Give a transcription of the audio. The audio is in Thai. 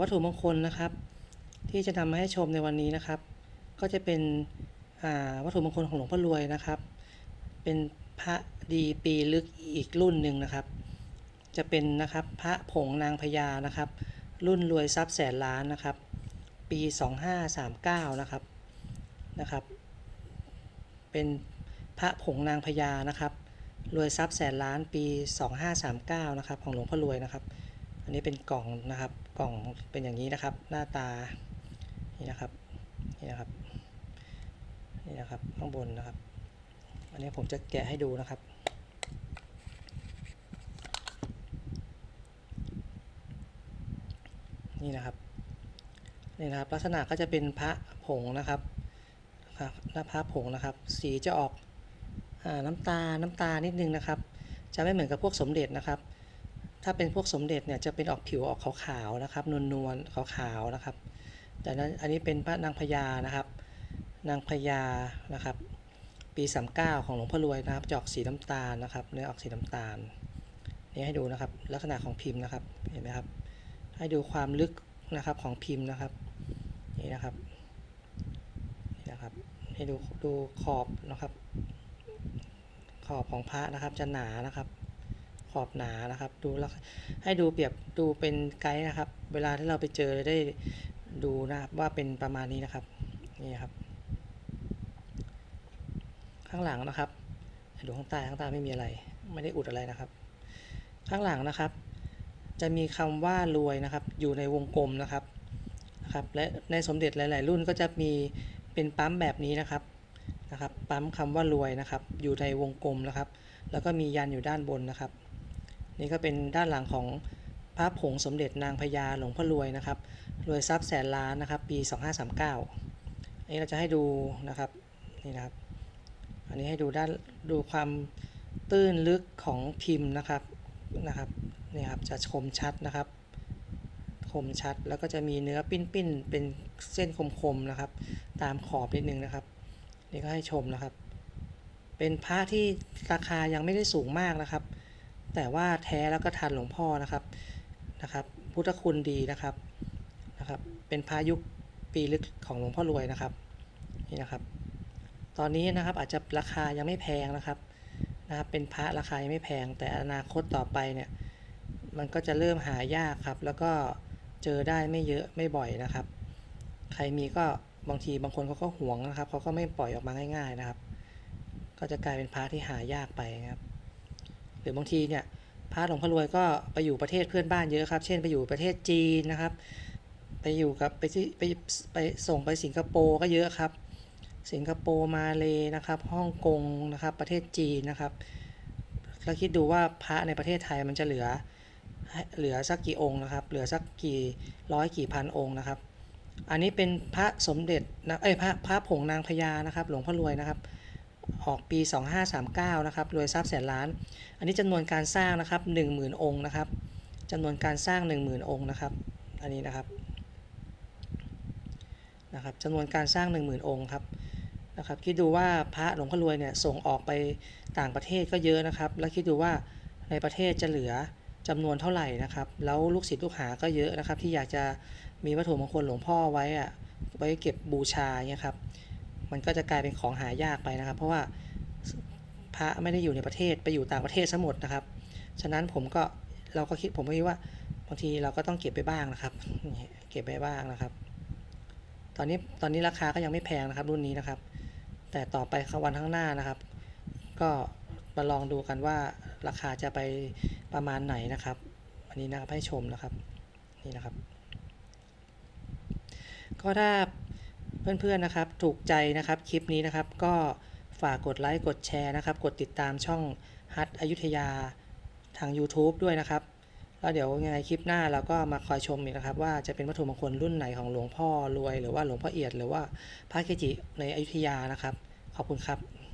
วัตถุมงคลนะครับ ที่จะนำมาให้ชมในวันนี้นะครับ ก็จะเป็นวัตถุมงคลของหลวงพ่อรวยนะครับ เป็นพระดีปีลึกอีกรุ่นหนึ่งนะครับ จะเป็นนะครับพระผงนางพญานะครับ รุ่นรวยทรัพย์แสนล้านนะครับ ปี 2539 นะครับนะครับ เป็นพระผงนางพญานะครับรวยทรัพย์แสนล้านปี 2539 นะครับ ของหลวงพ่อรวยนะครับ อันนี้เป็นกล่องนะครับ กล่องเป็นอย่างนี้นะครับ หน้าตานี่นะครับนี่นะครับนี่นะครับข้างบนนะครับ อันนี้ผมจะแกะให้ดูนะครับนี่นะครับนี่นะครับ ลักษณะก็จะเป็นพระผงนะครับครับหน้าพระผงนะครับ สีจะออกอน้ำตาน้ำตานิดนึงนะครับ จะไม่เหมือนกับพวกสมเด็จนะครับ ถ้าเป็นพวกสมเด็จเนี่ยจะเป็นออกผิวออกขาวๆนะครับ นวลๆขาวๆนะครับ แต่นั้นอันนี้เป็นพระนางพญานะครับ นางพญานะครับ ปี 39 ของหลวงพ่อรวยนะครับจะออกสีน้ำตาลนะครับเนื้อออกสีน้ำตาลนี่ให้ดูนะครับ ลักษณะของพิมพ์นะครับเห็นไหมครับ ให้ดูความลึกนะครับของพิมพ์นะครับนี่นะครับนี่นะครับให้ดูดูขอบนะครับ ขอบของพระนะครับจะหนานะครับ ขอบหนานะครับ ดูแล้วให้ดูเปรียบดูเป็นไกด์นะครับ เวลาที่เราไปเจอได้ดูนะครับว่าเป็นประมาณนี้นะครับนี่ครับ ข้างหลังนะครับดูข้างใต้ข้างใต้ไม่มีอะไร ไม่ได้อุดอะไรนะครับ ข้างหลังนะครับ จะมีคำว่ารวยนะครับ อยู่ในวงกลมนะครับนะครับ และในสมเด็จหลาย ๆ รุ่นก็จะมีเป็นปั๊มแบบนี้นะครับนะครับ ปั๊มคำว่ารวยนะครับ อยู่ในวงกลมนะครับ แล้วก็มียันอยู่ด้านบนนะครับ นี่ก็เป็นด้านหลังของพระผงสมเด็จนางพญาหลวงพ่อรวยนะครับรวยทรัพย์แสนล้านนะครับ ปี 2539อันนี้เราจะให้ดูนะครับนี่นะครับ อันนี้ให้ดูด้านดูความตื้นลึกของพิมพ์นะครับนะครับนี่ครับจะคมชัดนะครับ คมชัดแล้วก็จะมีเนื้อปิ้นๆเป็นเส้นคมๆนะครับ ตามขอบนิดนึงนะครับนี่ก็ให้ชมนะครับ เป็นพระที่ราคายังไม่ได้สูงมากนะครับ แต่ว่าแท้แล้วก็ทันหลวงพ่อนะครับนะครับ พุทธคุณดีนะครับนะครับ เป็นพระยุคปีลึกของหลวงพ่อรวยนะครับนี่นะครับ ตอนนี้นะครับอาจจะราคายังไม่แพงนะครับนะครับ เป็นพระราคายังไม่แพง แต่อนาคตต่อไปเนี่ยมันก็จะเริ่มหายากครับ แล้วก็เจอได้ไม่เยอะไม่บ่อยนะครับ ใครมีก็บางทีบางคนเขาก็หวงนะครับเขาก็ไม่ปล่อยออกมาง่าย ๆนะครับ ก็จะกลายเป็นพระที่หายากไปนะครับ รือบางทีเนี่ยพระหลวงพ่อรวยก็ไปอยู่ประเทศเพื่อนบ้านเยอะครับ เช่นไปอยู่ประเทศจีนนะครับ ไปอยู่กับไปที่ไปไปส่งไปสิงคโปร์ก็เยอะครับ สิงคโปร์มาเลยนะครับฮ่องกงนะครับประเทศจีนนะครับแล้วคิดดูว่าพระในประเทศไทยมันจะเหลือเหลือสักกี่องค์นะครับ เหลือสักกี่ร้อยกี่พันองค์นะครับ อันนี้เป็นพระสมเด็จนะเอ้ยพระพระผงนางพญานะครับ หลวงพ่อรวยนะครับ ออกปี 2539 นะครับรวยทรัพย์แสนล้าน อันนี้จำนวนการสร้างนะครับ 10,000 องค์นะครับจำนวนการสร้าง 10,000 องค์นะครับ อันนี้นะครับนะครับจำนวนการสร้าง 10,000 องค์ครับนะครับคิดดูว่าพระหลวงพ่อรวยเนี่ยส่งออกไปต่างประเทศก็เยอะนะครับ แล้วคิดดูว่าในประเทศจะเหลือจำนวนเท่าไหร่นะครับ แล้วลูกศิษย์ลูกหาก็เยอะนะครับ ที่อยากจะมีวัตถุมงคลหลวงพ่อไว้อะไว้เก็บบูชาเนี่ยครับ มันก็จะกลายเป็นของหายากไปนะครับ เพราะว่าพระไม่ได้อยู่ในประเทศไปอยู่ต่างประเทศซะหมดนะครับ ฉะนั้นผมก็เราก็คิดผมก็คิดว่าบางทีเราก็ต้องเก็บไปบ้างนะครับนี่เก็บไปบ้างนะครับ ตอนนี้ตอนนี้ราคาก็ยังไม่แพงนะครับ รุ่นนี้นะครับ แต่ต่อไปวันข้างหน้านะครับ ก็มาลองดูกันว่าราคาจะไปประมาณไหนนะครับ อันนี้นะครับให้ชมนะครับนี่นะครับ ก็ถ้า เพื่อนๆนะครับ ถูกใจนะครับคลิปนี้นะครับ ก็ฝากกดไลค์กดแชร์นะครับ กดติดตามช่องฮัทอยุธยาทาง YouTube ด้วยนะครับ แล้วเดี๋ยวยังไงคลิปหน้าเราก็มาคอยชมอีกนะครับ ว่าจะเป็นวัตถุมงคลรุ่นไหนของหลวงพ่อรวย หรือว่าหลวงพ่อเอียด หรือว่าพระเกจิในอยุธยานะครับ ขอบคุณครับ